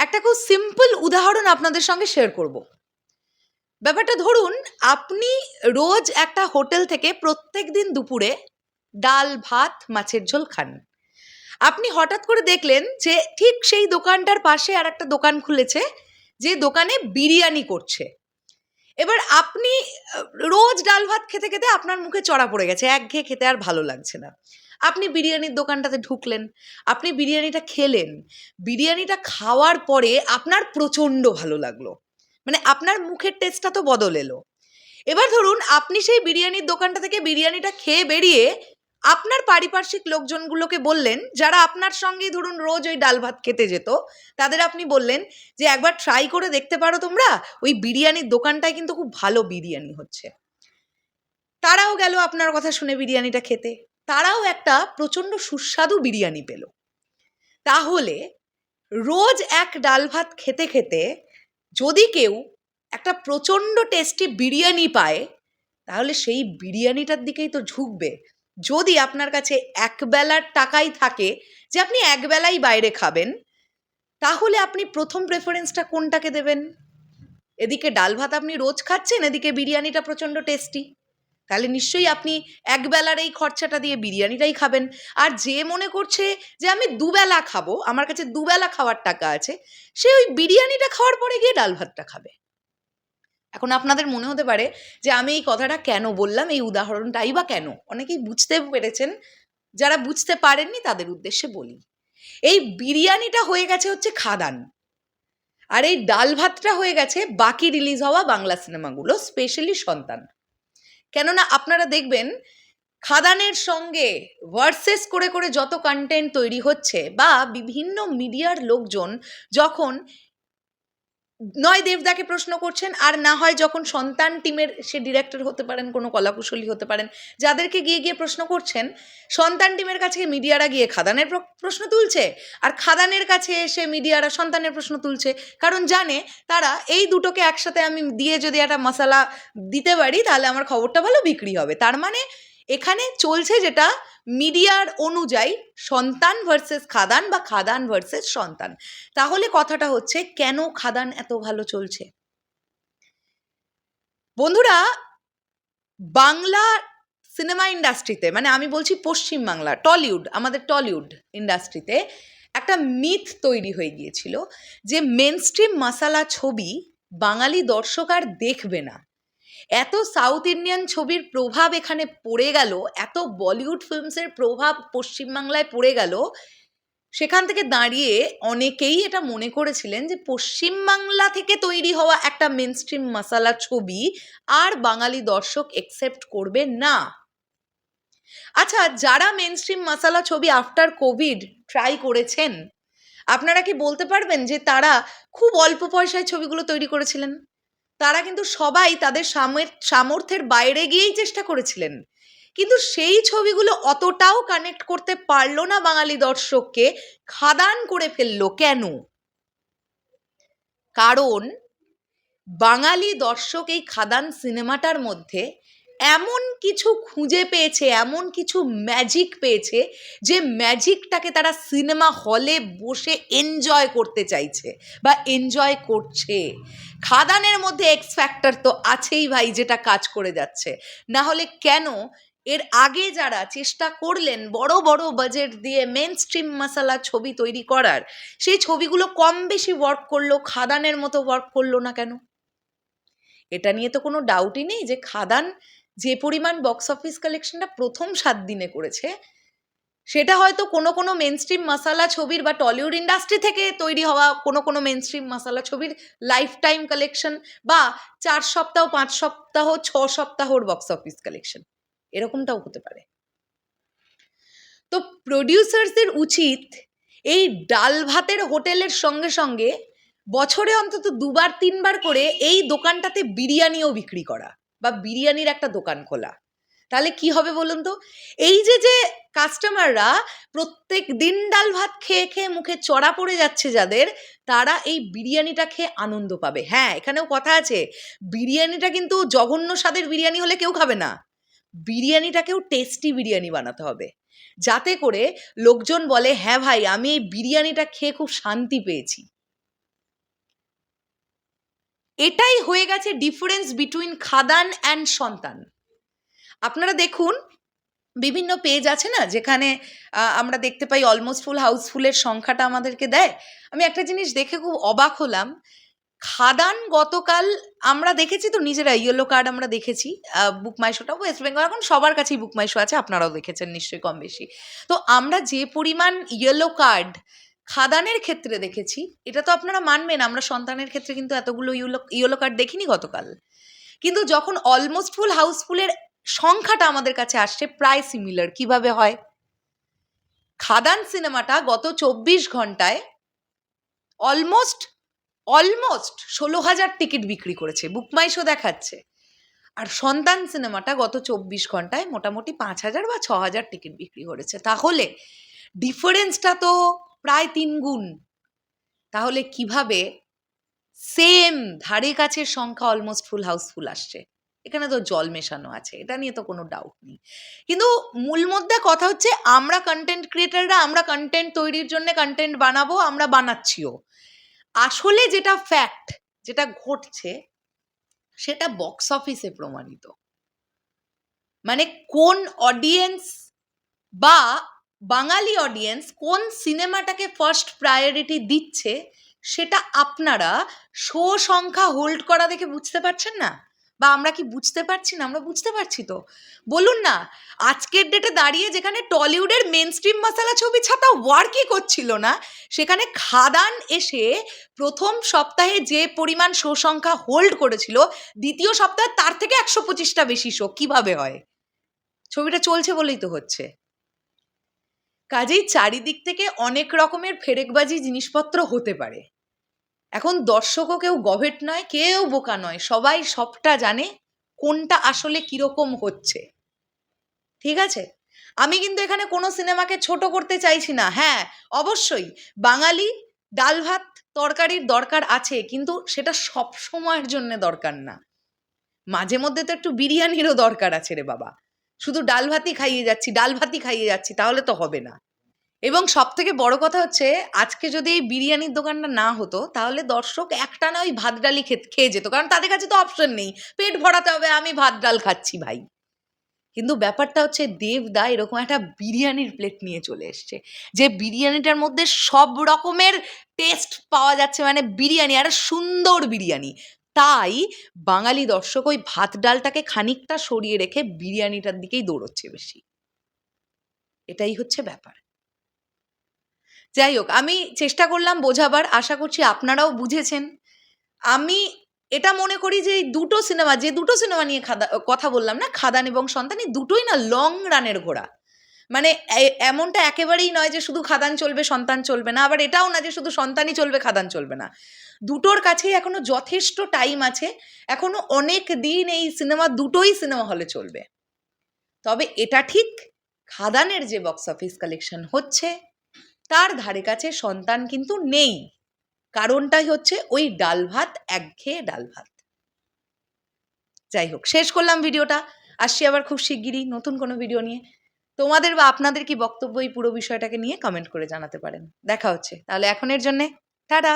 একটা খুব সিম্পল উদাহরণ আপনাদের সঙ্গে শেয়ার করব। ব্যাপারটা ধরুন, আপনি রোজ একটা হোটেল থেকে প্রত্যেক দিন দুপুরে ডাল, ভাত, মাছের ঝোল খান। আপনি হঠাৎ করে দেখলেন যে ঠিক সেই দোকানটার পাশে আর একটা দোকান খুলেছে, যে দোকানে বিরিয়ানি করছে। এবার আপনি রোজ ডাল, ভাত খেতে খেতে আপনার মুখে চড়া পড়ে গেছে, একঘেয়ে খেতে আর ভালো লাগছে না। আপনি বিরিয়ানির দোকানটাতে ঢুকলেন, আপনি বিরিয়ানিটা খেলেন, বিরিয়ানিটা খাওয়ার পরে আপনার প্রচণ্ড ভালো লাগল। মানে আপনার মুখের টেস্টটা তো বদল এলো। এবার ধরুন আপনি সেই বিরিয়ানির দোকানটা থেকে বিরিয়ানিটা খেয়ে বেরিয়ে আপনার পারিপার্শ্বিক লোকজনগুলোকে বললেন, যারা আপনার সঙ্গেই ধরুন রোজ ওই ডাল ভাত খেতে যেত, তাদের আপনি বললেন যে, একবার ট্রাই করে দেখতে পারো তোমরা, ওই বিরিয়ানির দোকানটায় কিন্তু খুব ভালো বিরিয়ানি হচ্ছে। তারাও গেল আপনার কথা শুনে বিরিয়ানিটা খেতে। তারাও একটা প্রচণ্ড সুস্বাদু বিরিয়ানি পেল। তাহলে রোজ এক ডাল ভাত খেতে খেতে যদি কেউ একটা প্রচণ্ড টেস্টি বিরিয়ানি পায়, তাহলে সেই বিরিয়ানিটার দিকেই তো ঝুঁকবে। যদি আপনার কাছে একবেলার টাকাই থাকে যে আপনি একবেলাই বাইরে খাবেন, তাহলে আপনি প্রথম প্রেফারেন্সটা কোনটাকে দেবেন? এদিকে ডাল ভাত আপনি রোজ খাচ্ছেন, এদিকে বিরিয়ানিটা প্রচণ্ড টেস্টি তাহলে নিশ্চয়ই আপনি একবেলার এই খরচাটা দিয়ে বিরিয়ানিটাই খাবেন। আর যে মনে করছে যে আমি দুবেলা খাব, আমার কাছে দুবেলা খাওয়ার টাকা আছে, সে ওই বিরিয়ানিটা খাওয়ার পরে গিয়ে ডাল ভাতটা খাবে। এখন আপনাদের মনে হতে পারে যে আমি এই কথাটা কেন বললাম, এই উদাহরণটাই বা কেন? অনেকেই বুঝতে পেরেছেন, যারা বুঝতে পারেননি তাদের উদ্দেশ্যে বলি। এই বিরিয়ানিটা হয়ে গেছে হচ্ছে খাদান। আর এই ডাল ভাতটা হয়ে গেছে বাকি রিলিজ হওয়া বাংলা সিনেমাগুলো, স্পেশালি সন্তান। কেননা আপনারা দেখবেন, খাদানের সঙ্গে ভার্সেস করে করে যত কন্টেন্ট তৈরি হচ্ছে বা বিভিন্ন মিডিয়ার লোকজন যখন নয় দেবদাকে প্রশ্ন করছেন, আর না হয় যখন সন্তান টিমের সে ডিরেক্টর হতে পারেন, কোনো কলাকুশলী হতে পারেন, যাদেরকে গিয়ে গিয়ে প্রশ্ন করছেন, সন্তান টিমের কাছে মিডিয়ারা গিয়ে খাদানের প্রশ্ন তুলছে, আর খাদানের কাছে এসে মিডিয়ারা সন্তানের প্রশ্ন তুলছে, কারণ জানে তারা এই দুটোকে একসাথে আমি দিয়ে যদি একটা মশালা দিতে পারি, তাহলে আমার খবরটা ভালো বিক্রি হবে। তার মানে এখানে চলছে যেটা মিডিয়ার অনুযায়ী সন্তান ভার্সেস খাদান বা খাদান ভার্সেস সন্তান। তাহলে কথাটা হচ্ছে, কেন খাদান এত ভালো চলছে? বন্ধুরা, বাংলা সিনেমা ইন্ডাস্ট্রিতে মানে আমি বলছি পশ্চিম বাংলা, টলিউড, আমাদের টলিউড ইন্ডাস্ট্রিতে একটা মিথ তৈরি হয়ে গিয়েছিল যে মেনস্ট্রিম মশালা ছবি বাঙালি দর্শক আর দেখবে না। এত সাউথ ইন্ডিয়ান ছবির প্রভাব এখানে পড়ে গেল, এত বলিউড ফিল্মসের প্রভাব পশ্চিমবাংলায় পড়ে গেল, সেখান থেকে দাঁড়িয়ে অনেকেই এটা মনে করেছিলেন যে পশ্চিমবাংলা থেকে তৈরি হওয়া একটা মেনস্ট্রিম মশালা ছবি আর বাঙালি দর্শক একসেপ্ট করবে না। আচ্ছা যারা মেনস্ট্রিম মশালা ছবি আফটার কোভিড ট্রাই করেছেন, আপনারা কি বলতে পারবেন যে তারা খুব অল্প পয়সায় ছবিগুলো তৈরি করেছিলেন? তারা কিন্তু সবাই তাদের সামের- সামর্থ্যের বাইরে গিয়েই চেষ্টা করেছিলেন। কিন্তু সেই ছবিগুলো অতটাও কানেক্ট করতে পারল না বাঙালি দর্শককে, খাদান করে ফেলল কেন? কারণ বাঙালি দর্শক এই খাদান সিনেমাটার মধ্যে এমন কিছু খুঁজে পেয়েছে, এমন কিছু ম্যাজিক পেয়েছে যে ম্যাজিকটাকে তারা সিনেমা হলে বসে এনজয় করতে চাইছে বা এনজয় করছে। খাদানের মধ্যে এক্স ফ্যাক্টর তো আছেই ভাই যেটা কাজ করে যাচ্ছে। না হলে কেন এর আগে যারা চেষ্টা করলেন বড় বড় বাজেট দিয়ে মেন স্ট্রিম মশালা ছবি তৈরি করার, সেই ছবিগুলো কম বেশি ওয়ার্ক করল, খাদানের মতো ওয়ার্ক করল না কেন? এটা নিয়ে তো কোনো ডাউটই নেই যে খাদান যে পরিমাণ বক্স অফিস কালেকশনটা প্রথম সাত দিনে করেছে, সেটা হয়তো কোনো কোনো মেন স্ট্রিম মশালা ছবির বা টলিউড ইন্ডাস্ট্রি থেকে তৈরি হওয়া কোনো কোনো মেন স্ট্রিম মশালা ছবির লাইফ টাইম কালেকশন বা চার সপ্তাহ, পাঁচ সপ্তাহ, ছ সপ্তাহর বক্স অফিস কালেকশন এরকমটাও হতে পারে। তো প্রডিউসার্সদের উচিত এই ডাল ভাতের হোটেলের সঙ্গে সঙ্গে বছরে অন্তত দুবার, তিনবার করে এই দোকানটাতে বিরিয়ানিও বিক্রি করা। বা বিরিয়ানির একটা দোকান খোলা। তাহলে কি হবে বলুন তো? এই যে যে কাস্টমাররা প্রত্যেক দিন ডাল ভাত খেয়ে খেয়ে মুখে চড়া পড়ে যাচ্ছে যাদের, তারা এই বিরিয়ানিটা খেয়ে আনন্দ পাবে। হ্যাঁ এখানেও কথা আছে। বিরিয়ানিটা কিন্তু জঘন্য স্বাদের বিরিয়ানি হলে কেউ খাবে না। বিরিয়ানিটাকেও টেস্টি বিরিয়ানি বানাতে হবে। যাতে করে লোকজন বলে হ্যাঁ ভাই, আমি এই বিরিয়ানিটা খেয়ে খুব শান্তি পেয়েছি। এটাই হয়ে গেছে ডিফারেন্স বিটুইন খাদান অ্যান্ড সন্তান। আপনারা দেখুন, বিভিন্ন পেজ আছে না, যেখানে আমরা দেখতে পাই অলমোস্ট ফুল হাউসফুলের সংখ্যাটা আমাদেরকে দেয়। আমি একটা জিনিস দেখে খুব অবাক হলাম। খাদান গতকাল আমরা দেখেছি তো, নিজেরা ইয়েলো কার্ড আমরা দেখেছি বুক মাইশোটা ওয়েস্ট বেঙ্গল এখন সবার কাছেই বুক মাইশো আছে, আপনারাও দেখেছেন নিশ্চয়ই কম বেশি তো আমরা যে পরিমাণ ইয়েলো কার্ড খাদানের ক্ষেত্রে দেখেছি, এটা তো আপনারা মানবেন, আমরা সন্তানের ক্ষেত্রে কিন্তু এতগুলো ইয়েলো কার্ড দেখিনি গতকাল। কিন্তু যখন অলমোস্ট ফুল হাউসফুলের সংখ্যাটা আমাদের কাছে আসছে, প্রায় সিমিলার কীভাবে হয়? খাদান সিনেমাটা গত চব্বিশ ঘন্টায় অলমোস্ট অলমোস্ট ষোলো হাজার টিকিট বিক্রি করেছে বুকমাইশো দেখাচ্ছে। আর সন্তান সিনেমাটা গত চব্বিশ ঘন্টায় মোটামুটি পাঁচ হাজার বা ছ হাজার টিকিট বিক্রি করেছে। তাহলে ডিফারেন্সটা তো প্রায় তিন গুণ। তাহলে কীভাবে সেম ধারে কাছের সংখ্যা অলমোস্ট ফুল হাউসফুল আসছে? এখানে তো জল মেশানো আছে, এটা নিয়ে তো কোনো ডাউট নেই। কিন্তু মূল মধ্যে কথা হচ্ছে, আমরা কন্টেন্ট ক্রিয়েটাররা আমরা কন্টেন্ট তৈরির জন্য কন্টেন্ট বানাবো, আমরা বানাচ্ছিও। আসলে যেটা ফ্যাক্ট যেটা ঘটছে, সেটা বক্স অফিসে প্রমাণিত। মানে কোন অডিয়েন্স বা বাঙালি অডিয়েন্স কোন সিনেমাটাকে ফার্স্ট প্রায়োরিটি দিচ্ছে, সেটা আপনারা শো সংখ্যা হোল্ড করা দেখে বুঝতে পারছেন না? বা আমরা কি বুঝতে পারছি না? আমরা বুঝতে পারছি তো। বলুন না, আজকের ডেটে দাঁড়িয়ে যেখানে টলিউডের মেন স্ট্রিম মশালা ছবি ছাতা ওয়ার্কই করছিল না, সেখানে খাদান এসে প্রথম সপ্তাহে যে পরিমাণ শো সংখ্যা হোল্ড করেছিল, দ্বিতীয় সপ্তাহে তার থেকে একশো পঁচিশটা বেশি শো কীভাবে হয়? ছবিটা চলছে বলেই তো হচ্ছে। কাজেই চারিদিক থেকে অনেক রকমের ফেরেকবাজি জিনিসপত্র হতে পারে। এখন দর্শকও কেউ গভেট নয়, কেউ বোকা নয়, সবাই সবটা জানে কোনটা আসলে কীরকম হচ্ছে। ঠিক আছে? আমি কিন্তু এখানে কোনো সিনেমাকে ছোট করতে চাইছি না। হ্যাঁ অবশ্যই বাঙালি ডাল ভাত তরকারির দরকার আছে, কিন্তু সেটা সব সময়ের জন্য দরকার না। মাঝে মধ্যে তো একটু বিরিয়ানিরও দরকার আছে রে বাবা। শুধু ডাল ভাতই খাইয়ে যাচ্ছি, ডাল ভাতই খাইয়ে যাচ্ছি, তাহলে তো হবে না। এবং সব থেকে বড় কথা হচ্ছে, আজকে যদি এই বিরিয়ানির দোকানটা না হতো, তাহলে দর্শক একটা না ওই ভাত ডালই খেয়ে যেত, কারণ তাদের কাছে তো অপশন নেই। পেট ভরাতে হবে, আমি ভাত ডাল খাচ্ছি ভাই। কিন্তু ব্যাপারটা হচ্ছে, দেবদা এরকম একটা বিরিয়ানির প্লেট নিয়ে চলে এসছে, যে বিরিয়ানিটার মধ্যে সব রকমের টেস্ট পাওয়া যাচ্ছে মানে বিরিয়ানি, আর সুন্দর বিরিয়ানি। তাই বাঙালি দর্শক ওই ভাত ডালটাকে খানিকটা সরিয়ে রেখে বিরিয়ানিটার দিকেই দৌড়চ্ছে বেশি। এটাই হচ্ছে ব্যাপার। যাই হোক আমি চেষ্টা করলাম বোঝাবার, আশা করছি আপনারাও বুঝেছেন। আমি এটা মনে করি যে এই দুটো সিনেমা, যে দুটো সিনেমা নিয়ে খাদা, কথা বললাম না, খাদান এবং সন্তান, এই দুটোই না লং রানের ঘোড়া। মানে এমনটা একেবারেই নয় যে শুধু খাদান চলবে, সন্তান চলবে না। আবার এটাও না যে শুধু সন্তানই চলবে, খাদান চলবে না। দুটোর কাছেই এখনও যথেষ্ট টাইম আছে। এখনও অনেক দিন এই সিনেমা দুটোই সিনেমা হলে চলবে। তবে এটা ঠিক, খাদানের যে বক্স অফিস কালেকশন হচ্ছে, তার ধারে কাছে সন্তান কিন্তু নেই। কারণটাই হচ্ছে ওই ডাল ভাত, একঘেয়ে ডাল ভাত। যাই হোক, শেষ করলাম ভিডিওটা আসছি আবার খুব শিগগিরই নতুন কোনো ভিডিও নিয়ে। তোমাদের বা আপনাদের কি বক্তব্য এই পুরো বিষয়টাকে নিয়ে কমেন্ট করে জানাতে পারেন? দেখা হচ্ছে। তাহলে এখনের জন্যে, টাটা!